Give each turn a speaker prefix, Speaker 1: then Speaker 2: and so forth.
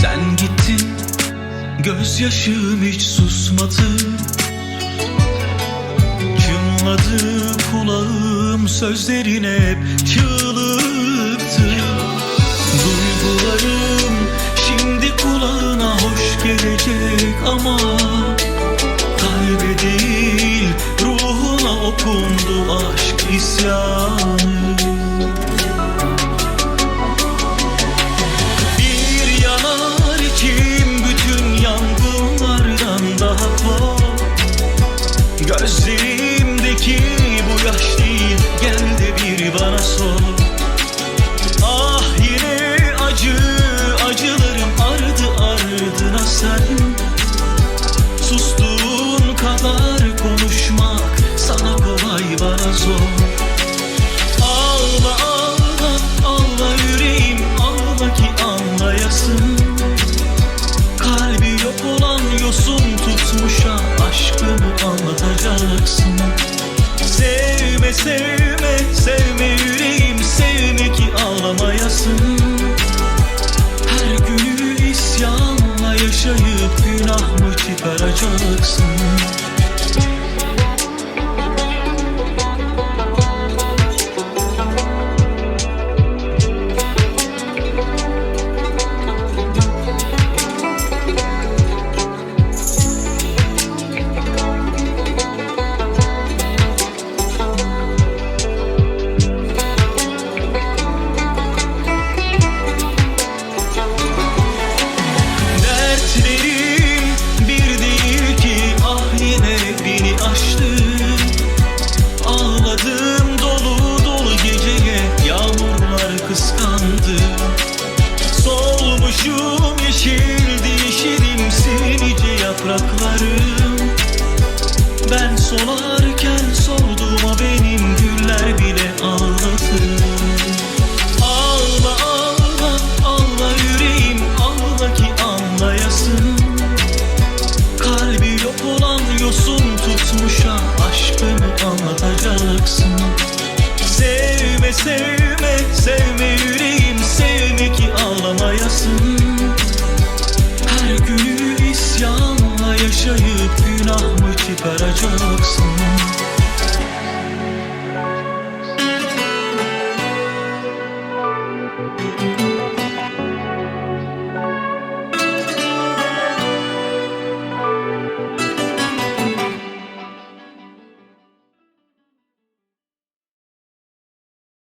Speaker 1: Sen gittin gözyaşım hiç susmadı. Çınladı kulağım sözlerin hep çığlıktı. Duygularım şimdi kulağına hoş gelecek ama Kalbe değil ruhuna okundu aşk isyanı. world. Kavuşum yeşildi şirin sinici yapraklarım. Ben solar you.